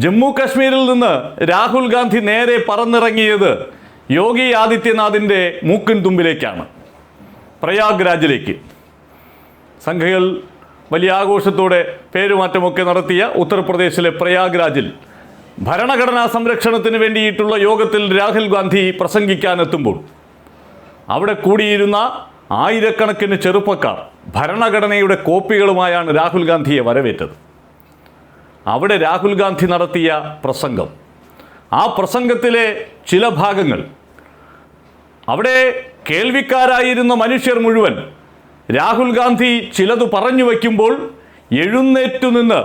ജമ്മു കാശ്മീരിൽ നിന്ന് രാഹുൽ ഗാന്ധി നേരെ പറന്നിറങ്ങിയത് യോഗി ആദിത്യനാഥിന്റെ മൂക്കിൻ തുമ്പിലേക്കാണ്. പ്രയാഗ് രാജിലേക്ക് സംഘികൾ വലിയ ആഘോഷത്തോടെ പേരുമാറ്റമൊക്കെ നടത്തിയ ഉത്തർപ്രദേശിലെ പ്രയാഗ് രാജിൽ ഭരണഘടനാ സംരക്ഷണത്തിന് വേണ്ടിയിട്ടുള്ള യോഗത്തിൽ രാഹുൽ ഗാന്ധി പ്രസംഗിക്കാനെത്തുമ്പോൾ അവിടെ കൂടിയിരുന്ന ആയിരക്കണക്കിന് ചെറുപ്പക്കാർ ഭരണഘടനയുടെ കോപ്പികളുമായാണ് രാഹുൽ ഗാന്ധിയെ വരവേറ്റത്. അവിടെ രാഹുൽ ഗാന്ധി നടത്തിയ പ്രസംഗം. ആ പ്രസംഗത്തിലെ ചില ഭാഗങ്ങൾ. അവിടെ കേൾവിക്കാരായിരുന്ന മനുഷ്യർ മുഴുവൻ രാഹുൽ ഗാന്ധി ചിലത് പറഞ്ഞു വയ്ക്കുമ്പോൾ എഴുന്നേറ്റു നിന്ന്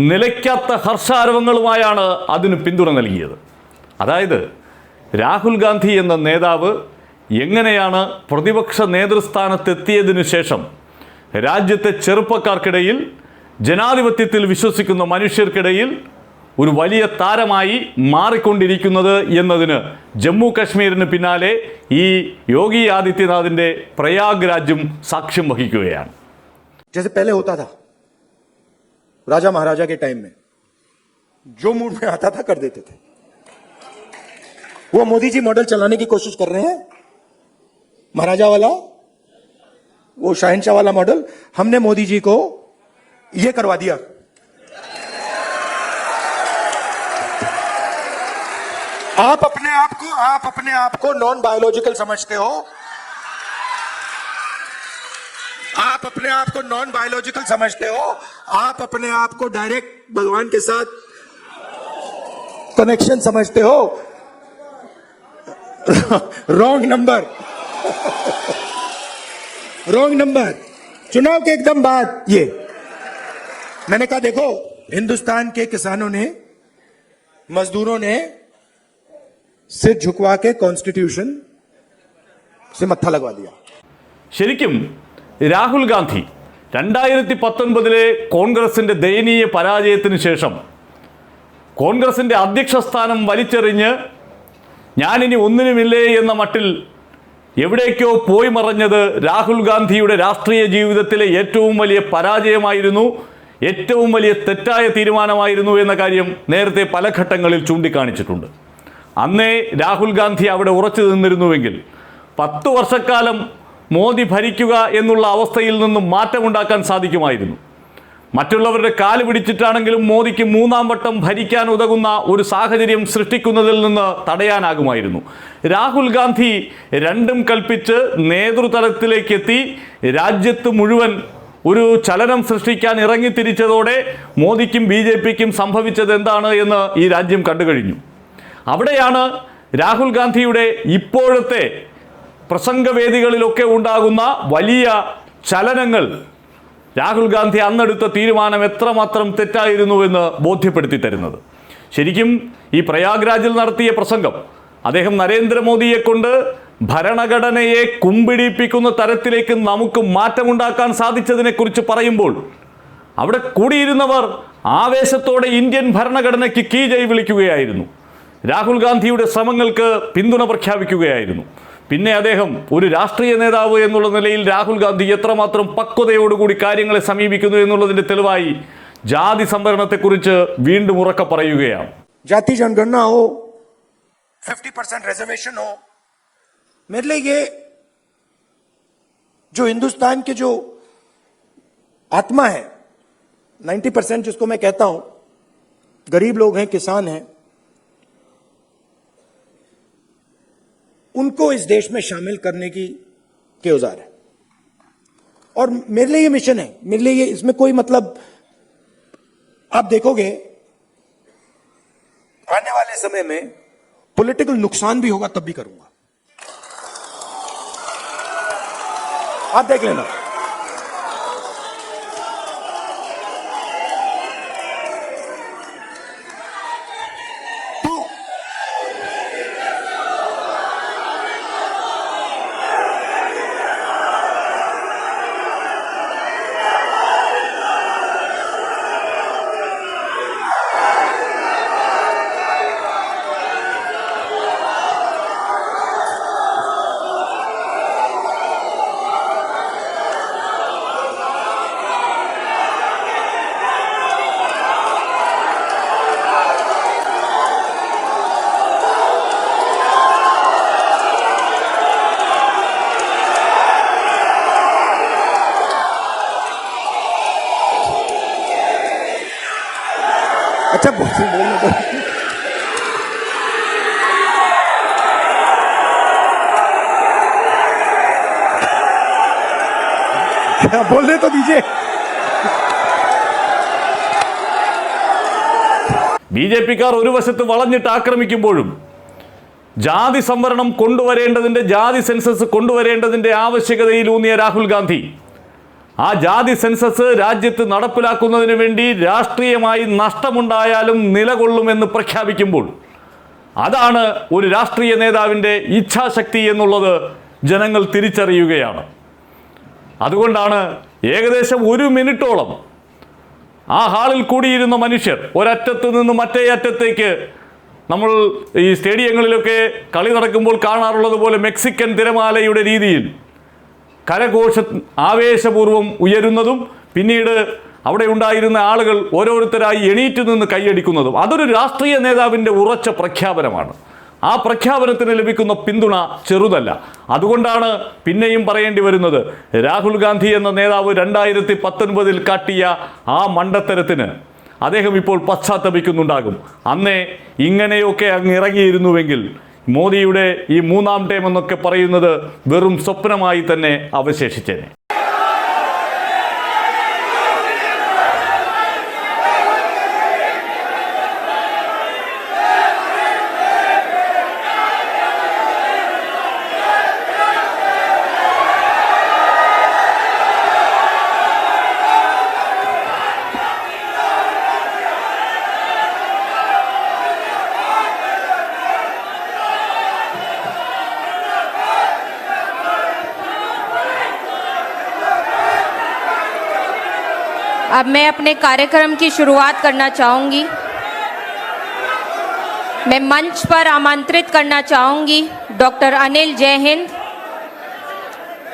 നിലയ്ക്കാത്ത ഹർഷാരവങ്ങളുമായാണ് അതിന് പിന്തുണ നൽകിയത്. അതായത് രാഹുൽ ഗാന്ധി എന്ന നേതാവ് എങ്ങനെയാണ് പ്രതിപക്ഷ നേതൃസ്ഥാനത്തെത്തിയതിനു ശേഷം രാജ്യത്തെ ചെറുപ്പക്കാർക്കിടയിൽ ജനാധിപത്യത്തിൽ വിശ്വസിക്കുന്ന മനുഷ്യർക്കിടയിൽ ഒരു വലിയ താരമായി മാറിക്കൊണ്ടിരിക്കുന്നത് എന്നതിന് ജമ്മു കാശ്മീരിന് പിന്നാലെ ഈ യോഗി ആദിത്യനാഥിൻ്റെ പ്രയാഗ് രാജ്യം സാക്ഷ്യം വഹിക്കുകയാണ് जैसे पहले होता था राजा महाराजा के टाइम में जो मूड में आता था कर देते थे वो मोदी जी मॉडल चलाने की कोशिश कर रहे हैं महाराजा वाला वो शाहनशाह वाला मॉडल हमने मोदी जी को ये करवा दिया। आप अपने आप को, आप अपने आप को नॉन बायोलॉजिकल समझते हो। आप अपने आप को नॉन बायोलॉजिकल समझते हो। आप अपने आप को डायरेक्ट भगवान के साथ कनेक्शन समझते हो। रॉन्ग नंबर रॉन्ग नंबर चुनाव के एकदम बाद ये। मैंने कहा देखो हिंदुस्तान के किसानों ने मजदूरों ने सिर झुकवा के कॉन्स्टिट्यूशन से मत्था लगवा दिया ശരിക്കും രാഹുൽ ഗാന്ധി രണ്ടായിരത്തി പത്തൊൻപതിലെ കോൺഗ്രസിൻ്റെ ദയനീയ പരാജയത്തിന് ശേഷം കോൺഗ്രസിൻ്റെ അധ്യക്ഷ സ്ഥാനം വലിച്ചെറിഞ്ഞ് ഞാനിനി ഒന്നിനുമില്ലേ എന്ന മട്ടിൽ എവിടേക്കോ പോയി മറഞ്ഞത് രാഹുൽ ഗാന്ധിയുടെ രാഷ്ട്രീയ ജീവിതത്തിലെ ഏറ്റവും വലിയ പരാജയമായിരുന്നു ഏറ്റവും വലിയ തെറ്റായ തീരുമാനമായിരുന്നു എന്ന കാര്യം നേരത്തെ പല ഘട്ടങ്ങളിൽ ചൂണ്ടിക്കാണിച്ചിട്ടുണ്ട്. അന്നേ രാഹുൽ ഗാന്ധി അവിടെ ഉറച്ചു നിന്നിരുന്നുവെങ്കിൽ പത്ത് വർഷക്കാലം മോദി ഭരിക്കുക എന്നുള്ള അവസ്ഥയിൽ നിന്നും മാറ്റമുണ്ടാക്കാൻ സാധിക്കുമായിരുന്നു. മറ്റുള്ളവരുടെ കാൽ പിടിച്ചിട്ടാണെങ്കിലും മോദിക്ക് മൂന്നാം വട്ടം ഭരിക്കാൻ ഉതകുന്ന ഒരു സാഹചര്യം സൃഷ്ടിക്കുന്നതിൽ നിന്ന് തടയാനാകുമായിരുന്നു. രാഹുൽ ഗാന്ധി രണ്ടും കൽപ്പിച്ച് നേതൃതലത്തിലേക്കെത്തി രാജ്യത്ത് മുഴുവൻ ഒരു ചലനം സൃഷ്ടിക്കാൻ ഇറങ്ങിത്തിരിച്ചതോടെ മോദിക്കും ബി ജെ പിക്കും സംഭവിച്ചത് എന്താണ് എന്ന് ഈ രാജ്യം കണ്ടു കഴിഞ്ഞു അവിടെയാണ് രാഹുൽ ഗാന്ധിയുടെ ഇപ്പോഴത്തെ പ്രസംഗവേദികളിലൊക്കെ ഉണ്ടാകുന്ന വലിയ ചലനങ്ങൾ. രാഹുൽ ഗാന്ധി അന്നെടുത്ത തീരുമാനം എത്രമാത്രം തെറ്റായിരുന്നുവെന്ന് ബോധ്യപ്പെടുത്തി തരുന്നത്. ശരിക്കും ഈ പ്രയാഗ്രാജിൽ നടത്തിയ പ്രസംഗം അദ്ദേഹം നരേന്ദ്രമോദിയെ കൊണ്ട് ഭരണഘടനയെ കുമ്പിടിപ്പിക്കുന്ന തരത്തിലേക്ക് നമുക്ക് മാറ്റമുണ്ടാക്കാൻ സാധിച്ചതിനെക്കുറിച്ച് പറയുമ്പോൾ അവിടെ കൂടിയിരുന്നവർ ആവേശത്തോടെ ഇന്ത്യൻ ഭരണഘടനയ്ക്ക് കീജൈ വിളിക്കുകയായിരുന്നു. രാഹുൽ ഗാന്ധിയുടെ ശ്രമങ്ങൾക്ക് പിന്തുണ പ്രഖ്യാപിക്കുകയായിരുന്നു. പിന്നെ അദ്ദേഹം ഒരു രാഷ്ട്രീയ നേതാവ് എന്നുള്ള നിലയിൽ രാഹുൽ ഗാന്ധി എത്രമാത്രം പക്വതയോടുകൂടി കാര്യങ്ങളെ സമീപിക്കുന്നു എന്നുള്ളതിന്റെ തെളിവായി ജാതി സംവരണത്തെക്കുറിച്ച് വീണ്ടും ഉറക്കെ പറയുകയാണ്. ജാതി ജനഗണന ഫിഫ്റ്റി പെർസെന്റ് റിസർവേഷൻ मेरे लिए ये जो हिंदुस्तान के जो आत्मा है 90 परसेंट जिसको मैं कहता हूँ, गरीब लोग हैं, किसान हैं, उनको इस देश में शामिल करने की, के औज़ार है। और मेरे लिए ये मिशन है। मेरे लिए ये, इसमें कोई मतलब आप देखोगे, आने वाले समय में पॉलिटिकल नुकसान भी होगा, तब भी करूँगा। I'm taking it up. अच्छा बोल बोलने दो बोलने तो दीजिए ബി ജെ പിക്കാർ ഒരു വശത്ത് വളഞ്ഞിട്ട് ആക്രമിക്കുമ്പോഴും ജാതി സംവരണം കൊണ്ടുവരേണ്ടതിൻ്റെ ജാതി സെൻസസ് കൊണ്ടുവരേണ്ടതിൻ്റെ ആവശ്യകതയിലൂന്നിയ രാഹുൽ ഗാന്ധി ആ ജാതി സെൻസസ് രാജ്യത്ത് നടപ്പിലാക്കുന്നതിന് വേണ്ടി രാഷ്ട്രീയമായി നഷ്ടമുണ്ടായാലും നിലകൊള്ളുമെന്ന് പ്രഖ്യാപിക്കുമ്പോൾ അതാണ് ഒരു രാഷ്ട്രീയ നേതാവിന്റെ ഇച്ഛാശക്തി എന്നുള്ളത് ജനങ്ങൾ തിരിച്ചറിയുകയാണ്. അതുകൊണ്ടാണ് ഏകദേശം ഒരു മിനിറ്റോളം ആ ഹാളിൽ കൂടിയിരുന്ന മനുഷ്യർ ഒരറ്റത്ത് നിന്ന് മറ്റേ അറ്റത്തേക്ക് നമ്മൾ ഈ സ്റ്റേഡിയങ്ങളിലൊക്കെ കളി നടക്കുമ്പോൾ കാണാറുള്ളത് പോലെ മെക്സിക്കൻ തിരമാലയുടെ രീതിയിൽ കരഘോഷ ആവേശപൂർവം ഉയരുന്നതും പിന്നീട് അവിടെ ഉണ്ടായിരുന്ന ആളുകൾ ഓരോരുത്തരായി എണീറ്റ് നിന്ന് കൈയടിക്കുന്നതും അതൊരു രാഷ്ട്രീയ നേതാവിന്റെ ഉറച്ച പ്രഖ്യാപനമാണ്. ആ പ്രഖ്യാപനത്തിന് ലഭിക്കുന്ന പിന്തുണ ചെറുതല്ല. അതുകൊണ്ടാണ് പിന്നെയും പറയേണ്ടി വരുന്നത് രാഹുൽ ഗാന്ധി എന്ന നേതാവ് രണ്ടായിരത്തി പത്തൊൻപതിൽ കാട്ടിയ ആ മണ്ടത്തരത്തിന് അദ്ദേഹം ഇപ്പോൾ പശ്ചാത്തപിക്കുന്നുണ്ടാകും. അന്നേ ഇങ്ങനെയൊക്കെ അങ്ങ് ഇറങ്ങിയിരുന്നുവെങ്കിൽ മോദിയുടെ ഈ മൂന്നാം ടൈം എന്നൊക്കെ പറയുന്നത് വെറും സ്വപ്നമായി തന്നെ അവശേഷിച്ചേനെ. अब मैं अपने कार्यक्रम की शुरुआत करना चाहूँगी। मैं मंच पर आमंत्रित करना चाहूँगी, डॉक्टर अनिल जय हिंद,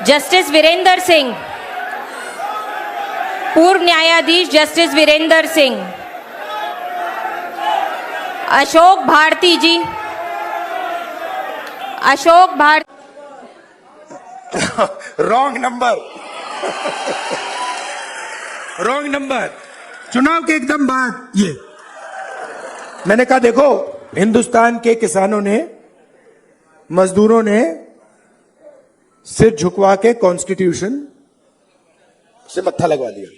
जस्टिस वीरेंद्र सिंह, पूर्व न्यायाधीश justice Virendra Singh, Ashok Bharti ji, Ashok Bharti wrong number wrong number चुनाव के एकदम बाद ये। मैंने कहा देखो हिंदुस्तान के किसानों ने मजदूरों ने सिर झुकवा के कॉन्स्टिट्यूशन से मत्था लगवा दिया।